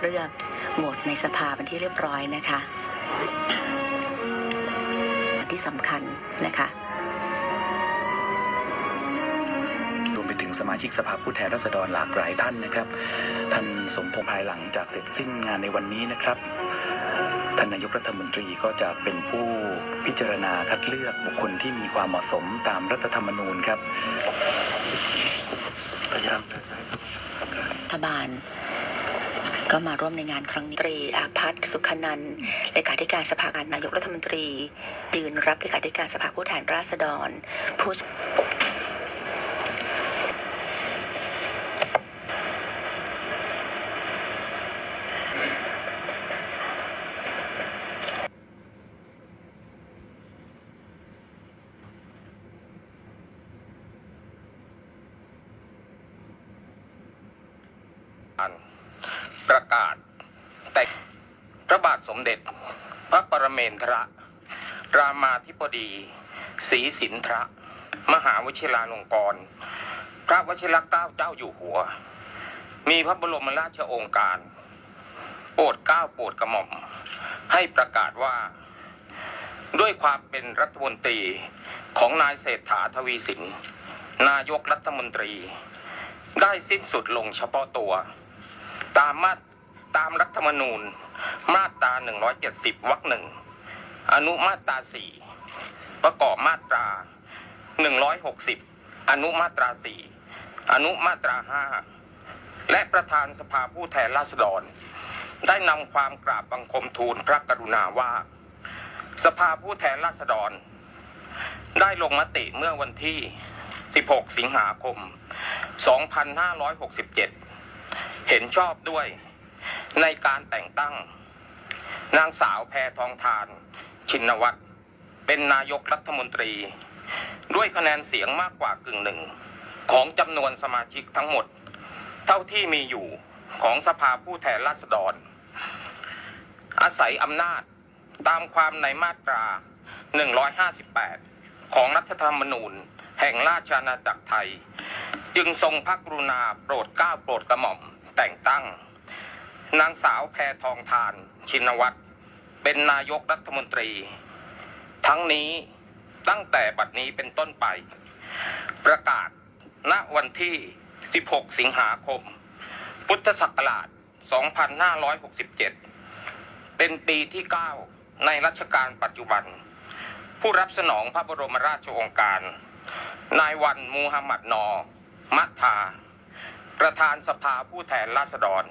เลือกโหวตในสภาเป็นที่เรียบร้อยนะคะที่สำคัญนะคะ รวมไปถึงสมาชิกสภาผู้แทนราษฎรหลากหลายท่านนะครับ ท่านสมพงษ์ภายหลังจากเสร็จสิ้นงานในวันนี้นะครับ ท่านนายกรัฐมนตรีก็จะเป็นผู้พิจารณาคัดเลือกบุคคลที่มีความเหมาะสมตามรัฐธรรมนูญครับพยายามรัฐบาล ก็มาร่วมในงานครั้งนี้ตรีอาพัฒสุขนันท์เลขาธิการสภาการนายกรัฐมนตรี ยืนรับเลขาธิการสภาผู้แทนราษฎร ผู้ ประกาศ แต่พระบาทสมเด็จ พระปรเมนทรรามาธิบดีศรีสินทรมหาวชิราลงกรณ์พระวชิรเกล้าเจ้าอยู่หัว มีพระบรมราชโองการ โปรดเกล้าโปรดกระหม่อม ให้ประกาศว่า ด้วยความเป็นรัฐมนตรีของนายเศรษฐาทวีสิน นายกรัฐมนตรี ได้สิ้นสุดลงเฉพาะตัว ตามมาต ตามรัฐธรรมนูญ มาตรา 170 วรรคหนึ่ง อนุมาตรา 4 ประกอบมาตรา 160 อนุมาตรา 4 อนุมาตรา 5 และประธานสภาผู้แทนราษฎร ได้นำความกราบบังคมทูลพระกรุณาว่า สภาผู้แทนราษฎร ได้ลงมติเมื่อวันที่ 16 สิงหาคม 2567 เห็นชอบด้วย ในการแต่งตั้ง นางสาวแพทองทาน ชินวัตรเป็นนายกรัฐมนตรี ด้วยคะแนนเสียงมากกว่ากึ่งหนึ่ง ของจำนวนสมาชิกทั้งหมด เท่าที่มีอยู่ของสภาผู้แทนราษฎร อาศัยอำนาจตามความในมาตรา 158 ของรัฐธรรมนูญแห่งราชอาณาจักรไทย จึงทรงพระกรุณาโปรดเกล้าโปรดกระหม่อมแต่งตั้ง นางสาวแพทองทานชินวัตรเป็นนายกรัฐมนตรี ทั้งนี้ตั้งแต่บัดนี้เป็นต้นไป ประกาศณวันที่ 16 สิงหาคม พุทธศักราช 2567 เป็นปีที่ 9 ในรัชกาลปัจจุบัน ผู้รับสนองพระบรมราชโองการ นายวันมูฮัมหมัดนอ มัทธา ประธานสภาผู้แทนราษฎร